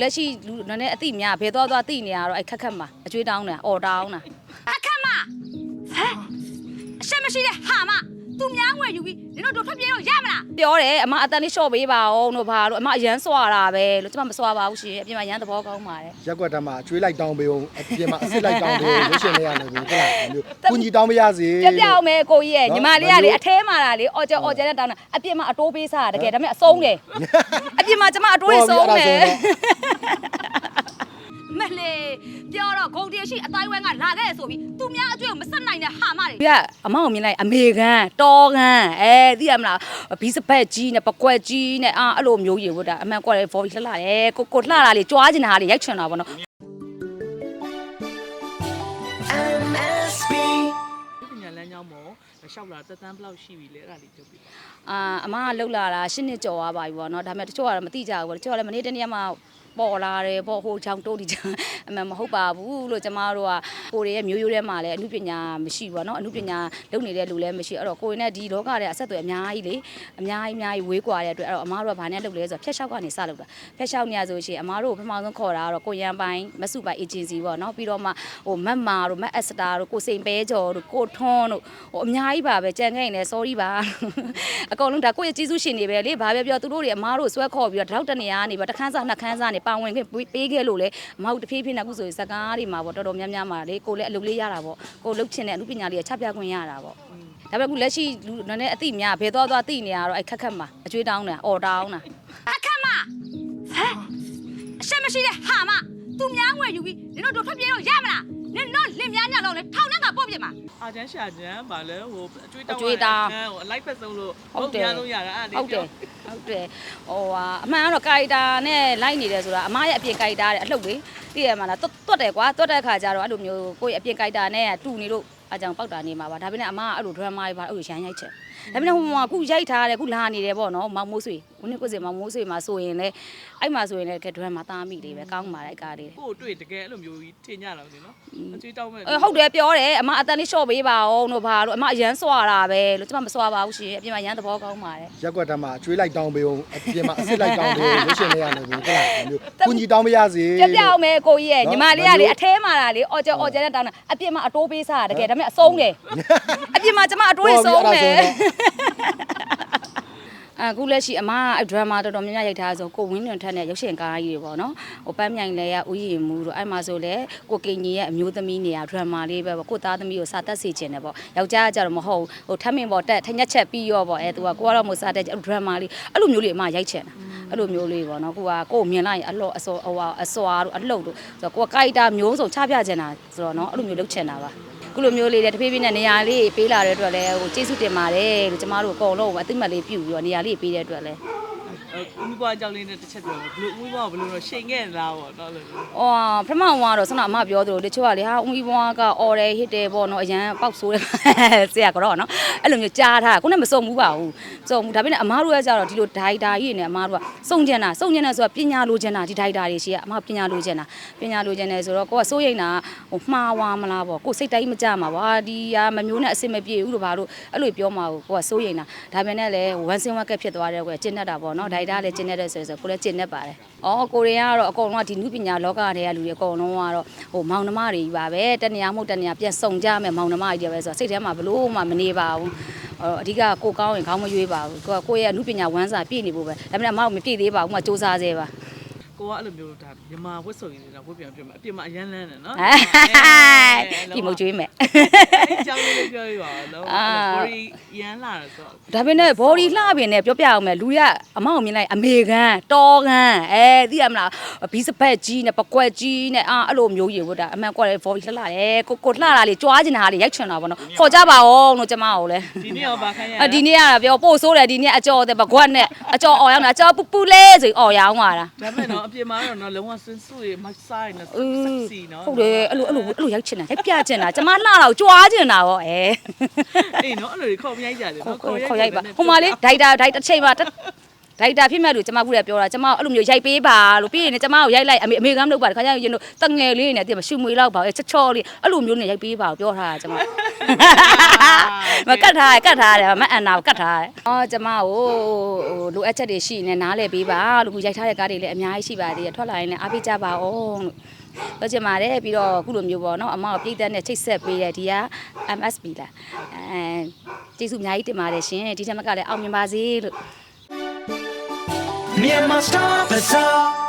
လက်ရှိလူနည်းနည်းအသိများဘယ်သွားသွားသိနေရတော့အဲ့ခက်ခက်မှာအကျွေးတောင်းတာအော်တောင်းတာအခက်မဟဲ့အရှက်မရှိတဲ့ဟာမ သူများငွေယူပြီးနင်တို့တို့ထွက်ပြေးတော့ရမလားပြောတယ်အမအတန်လေးရှော့ပေးပါအောင်လို့ဘာလို့အမအရန်စွာတာပဲလို့ကျမမစွာပါဘူးရှင်အပြင်မှာရန်သဘောကောင်းပါတယ်ရက်ကွက်တမ်းမှာအကျွေးလိုက်တောင်းပေးအောင်အပြင်မှာအစ်စ်လိုက်တောင်းပေးအောင်ရုပ်ရှင်လေးရတယ်ဘူးဟုတ်လားမျိုးကုညီတောင်းမရစေပြပြအောင်မယ်ကိုကြီးရဲ့နော်ညီမလေးကလေဘာလို့အထဲမှာလာလေအော်ကြော်အော်ကျဲနဲ့တောင်းတာအပြင်မှာအတိုးပေးစားတာတကယ်ဒါပေမဲ့အဆုံးတယ်အပြင်မှာကျမအတိုးတွေဆုံးတယ် မလေးပြောတော့ဂုံတရရှိအတိုင်းဝဲကလာခဲ့ရဆိုပြီးသူများအကျွေးကိုမဆက်နိုင်တဲ့ဟာမတွေ ပြအမောင်မြင်လိုက်အမေကန်တော်ကန်အဲသိရမလားဘီစပက်ကြီးနဲ့ပကွက်ကြီးနဲ့အာအဲ့လိုမျိုးရေဝတ်တာအမှန်ကွက်လေဘော်ဒီလှလှတယ်ကိုကိုလှတာလေကြွားကျင်တာလေရိုက်ချင်တာပေါ့နော် MSB ပညာလမ်းကြောင်းပေါ်ရှောက်လာတက်တန်းဘလောက်ရှိပြီလဲအဲ့ဒါလေးပြောပြပါအာအမကလှုပ်လာတာရှစ်နှစ်ကျော်သွားပါပြီပေါ့နော်ဒါပေမဲ့တချို့ကတော့မသိကြဘူးပေါ့တချို့ကလည်းမနေ့တနေ့မှ ပေါ်လာတယ်ပေါ့ဟိုချောင်းတိုးဒီချောင်းအမှန်မဟုတ်ပါဘူးလို့ကျမတို့ကကိုရီရဲ့မျိုးရိုးထဲမှာလည်းအမှုပညာမရှိဘူးပေါ့နော်အမှုပညာလုပ်နေတဲ့လူလည်းမရှိအဲ့တော့ကိုရီနဲ့ဒီလောကထဲအဆက်အသွယ်အများကြီးလေအများကြီးအများကြီးဝေးကွာတဲ့အတွက်အဲ့တော့အမားတို့ကဘာနဲ့လုပ်လဲဆိုတော့ဖျက်လျှောက်ကနေစလုပ်တာဖျက်လျှောက်နေရဆိုရှင်အမားတို့ကိုပထမဆုံးခေါ်တာကတော့ကိုရန်ပိုင်းမဆုပိုင်း agency ပေါ့နော်ပြီးတော့မှဟိုမတ်မာတို့မတ်အက်စတာတို့ကိုစိန်ပဲကျော်တို့ကိုထွန်းတို့ဟိုအများကြီးပါပဲကြံခဲ့ရင်လည်း sorry ပါအကုန်လုံးဒါကိုယ့်ရဲ့ကျေးဇူးရှင်တွေပဲလေဘာပဲပြောသူတို့တွေအမားတို့ဆွဲခေါ်ပြီးတော့တောက်တနေရကနေပြီးတော့တစ်ခန်းစားနှစ်ခန်းစားနေပါဝင်ခွင့်ပေးခဲ့လို့လေအမဟုတ်တဖြည်းဖြည်းနဲ့အခုဆိုရင်စကားတွေမှာပေါ့တော်တော်များများမှာလေကိုလည်းအလုပ်လေးရတာပေါ့ကိုလှုပ်ချင်တဲ့အမှုပညာလေးကချပြခွင့်ရတာပေါ့ဒါပေမဲ့အခုလက်ရှိလူနည်းနည်းအသိများဘယ်သွားသွားသိနေရတော့အဲ့ခက်ခက်မှာအကျွေးတောင်းတာအော်တောင်းတာအခက်မဟဲ့အရှက်မရှိတဲ့ဟာမသူများငွေယူပြီးနင်တို့တို့ထွက်ပြေးတော့ရမလားနင်တို့လင်များညလုံးလေထောင်နှက်ကပို့ပြမှာ အာချမ်းရှာချမ်းဗာလဲဟိုအကျွေးတောင်းအကျွေးတောင်းဟိုအလိုက်ဖက်ဆုံးလို့ဟုတ်တယ်များလုံးရတာအဲ့ဒါဟုတ်တယ်လေးပြောဟုတ်တယ်ဟိုဟာအမှန်ကတော့ကာရီတာနဲ့လိုက်နေတယ်ဆိုတာအမားရဲ့အပြင်ကာရီတာတဲ့အလှုပ်လေသိရမှာလားတွတ်တွတ်တယ်ကွာတွတ်တဲ့အခါကျတော့အဲ့လိုမျိုးကိုယ့်ရဲ့အပြင်ကာရီတာနဲ့တူနေလို့အကြောင်ပေါက်တာနေမှာပါဒါပေမဲ့အမားကအဲ့လိုဒရမာတွေပါအဲ့လိုရမ်းရိုက်ချက် ဒါပေမဲ့ဟိုမှာခုရိုက်ထားတယ်ခုလာနေတယ်ပေါ့နော်မောင်မိုးဆွေဦးနေကိုစင်မောင်မိုးဆွေမှာဆိုရင်လေအဲ့မှာဆိုရင်လည်းကဲဒရမာသားမိလေးပဲကောင်းပါလိုက်ကားလေးကို့တွေ့တကယ်အဲ့လိုမျိုးကြီးထင်ကြတော့လေနော်အကျွေးတောင်းမဲ့အဲဟုတ်တယ်ပြောတယ်အမအတန်လေးရှော့ပေးပါအောင်လို့ဘာလို့အမအရန်စွာတာပဲလို့ကျမမစွာပါဘူးရှင်အပြင်မှာရန်သဘောကောင်းပါတယ်ရက်ကွက်တမ်းမှာအကျွေးလိုက်တောင်းပေးအောင်အပြင်မှာအစ်စ်လိုက်တောင်းပေးအောင်ရုပ်ရှင်လေးရတယ်ဘူးဟုတ်လားမျိုးကုညီတောင်းမရစေပြပြအောင်မယ်ကိုကြီးရဲ့နော်ညီမလေးကလေဘာလို့အထဲမှာလာလေအော်ကြော်အော်ကျဲနဲ့တောင်းတာအပြင်မှာအတိုးပေးစားတာတကယ်ဒါပေမဲ့အဆုံးတယ်အပြင်မှာကျမအတိုးတွေဆုံးတယ်အခုလက်ရှိအမကဒရမာတော်တော်များများရိုက်ထားဆိုကိုဝင်းလွန်ထက်နဲ့ရုပ်ရှင်ကားကြီးတွေပေါ့နော်ဟိုပန်းမြိုင်လဲရဥယျာဉ်မူတို့အဲ့မှာဆိုလဲကိုကင်ကြီးရဲ့အမျိုးသမီးနေရာဒရမာလေးပဲပေါ့ကိုသားသမီးကိုစာတက်စီခြင်းတယ်ပေါ့ယောက်ျားကကြတော့မဟုတ်ဘူးဟိုထမ်းမင်ပေါ်တက်ထညက်ချက်ပြီးရောပေါ့အဲသူကကိုကတော့မို့စာတက်ဒရမာလေးအဲ့လိုမျိုးလေးအမရိုက်ချင်တာအဲ့လိုမျိုးလေးပေါ့နော်ကိုကကိုကိုမြင်လိုက်ရင်အလော့အစောဟိုဟာအစွာတို့အလှုပ်တို့ဆိုတော့ကိုကကိုက်တာမျိုးစုံချပြချင်တာဆိုတော့နော်အဲ့လိုမျိုးလုပ်ချင်တာပါ ခုလိုမျိုးလေးတဖြည်းဖြည်းနဲ့နေရာလေးပေးလာတဲ့အတွက်လည်းဟိုကျေးဇူးတင်ပါတယ်လို့ကျမတို့အကုန်လုံးအသိမှတ်လေးပြုပြီးတော့နေရာလေးပေးတဲ့အတွက်လည်း ဦးဘွားကြောင့်လေးနဲ့တစ်ချက်ပြောဘလို့ဦးဘွားဘလို့တော့ရှိန်ခဲ့လားပေါ့နော်လို့။အော်ပထမဝါတော့ဆန္ဒအမပြောသလိုတချို့ကလေဟာဦးမီဘွားကအော်တယ်ဟစ်တယ်ပေါ့နော်အရန်ပေါက်ဆိုးတယ်ဆရာကတော့နော်အဲ့လိုမျိုးကြားထားကိုနဲ့မစုံဘူးပါဘူးစုံဘူးဒါပေမဲ့အမားတို့ကကြတော့ဒီလိုဒိုက်တာကြီးနေအမားတို့ကစုံကျင်တာစုံကျင်တယ်ဆိုတာပညာလိုချင်တာဒီဒိုက်တာတွေရှိကအမားပညာလိုချင်တာပညာလိုချင်တယ်ဆိုတော့ကိုကစိုးရိမ်တာဟိုမှားဝါမလားပေါ့ကိုစိတ်တိုင်းမကြမှာပါဒီကမမျိုးနဲ့အဆင်မပြေဘူးလို့ဘာလို့အဲ့လိုပြောမှာကိုကစိုးရိမ်တာဒါပေမဲ့လည်းဝမ်စင်ဝက်ကက်ဖြစ်သွားတယ်ကွယ်ကျင့်တတ်တာပေါ့နော်ဒိုက်တာလည်းကျင့်တတ်တယ်ဆိုဆိုကိုလည်းကျင့်တတ်ပါတယ်အော်ကိုရီးယားကတော့အကုန်လုံးကဒီနုပညာလောကထဲကလူတွေအကုန်လုံးကတော့ဟိုမောင်နှမတွေကြီးပါပဲတနေရာမဟုတ်တနေရာပြန်စုံကြမယ်မောင်နှမကြီးတွေပဲဆိုတော့စိတ်ထဲမှာဘလို့မှမနေပါဘူးအော်အဓိကကိုကောင်းရင်ခေါင်းမရွေးပါဘူးကိုကကိုယ့်ရဲ့အမှုပညာဝမ်းစာပြည့်နေဖို့ပဲဒါပေမဲ့အမကမပြည့်သေးပါဘူးမှစူးစမ်းသေးပါကိုကအဲ့လိုမျိုးဒါမြန်မာဝတ်စုံရည်နေတာဝတ်ပြန်ပြမယ်အပြင်မှာအရန်လန်းတယ်နော်ဒီမကျွေးမယ်အဲ့ကြောင်းလေးလေး ပြောပြပါတော့ အာ ဘော်ဒီရန်လာတော့ ဒါပေမဲ့ body လှပင်နဲ့ပြောပြအောင်မယ်လူရအမောင်မြင်လိုက်အမေကန်တော်ကန်အဲသိရမလားဘီစပက်ကြီးနဲ့ပကွက်ကြီးနဲ့အာအဲ့လိုမျိုးရေဝတ်တာအမှန်ကွက်လေ body လှလှတယ်ကိုကိုလှတာလေကြွားကျင်တာလေရိုက်ချင်တာပေါ့နော်ခေါ်ကြပါအောင်လို့ကျမကိုလည်း ဒီနေ့ရောဗာခိုင်းရ အဒီနေ့ကပြောပို့ဆိုးတယ်ဒီနေ့အကြော်တဲ့ပကွက်နဲ့အကြော်អော်ရောက်တာအကြော်ပူပူလေးဆိုអော်ရောင်းသွားတာ ဒါပေမဲ့နော်အပြင်မှာတော့နော်လုံးဝစင်ဆူရမဆိုင်နော် อืม ဆက်စီနော် ဟုတ်တယ်အဲ့လိုအဲ့လိုအဲ့လိုရိုက်ချင်တာရိုက်ပြချင်တာကျမလှတာကိုကြွားချင်တာ ေပေါ့အဲအေးနော်အဲ့လိုခေါ်မြိုက်ကြတယ်နော်ခေါ်ခေါ်ရိုက်ပါဟိုမှာလေဒိုက်တာဒိုက်တစ်ချိန်မှာတစ်ဒါရိုက်တာဖြစ်မဲ့လို့ကျမခုလည်းပြောတာကျမအဲ့လိုမျိုးရိုက်ပေးပါလို့ပြီးရင်လည်းကျမကိုရိုက်လိုက်အမေအမေကမ်းလုပ်ပါတခါကျရင်တို့တငယ်လေးနဲ့တည်းမရှူမွေလောက်ပါအဲချောချောလေးအဲ့လိုမျိုးနဲ့ရိုက်ပေးပါလို့ပြောထားတာကျမမကတ်ထားကတ်ထားတယ်မအန်နာကိုကတ်ထားတယ်အော်ကျမကိုဟိုလိုအပ်ချက်တွေရှိနေနားလည်ပေးပါလို့ခုရိုက်ထားတဲ့ကားတွေလည်းအများကြီးရှိပါသေးတယ်ထွက်လာရင်လည်းအားပေးကြပါအောင်လို့ ပြောချင်ပါတယ်ပြီးတော့အခုလိုမျိုးပေါ့နော်အမကိုပြည်သက်နဲ့ချိတ်ဆက်ပေးတဲ့ဒီက MSB လားအဲကျေးဇူးအများကြီးတင်ပါတယ်ရှင်ဒီထက်မကလည်းအောင်မြင်ပါစေလို့ Myanmar Star Bazaar.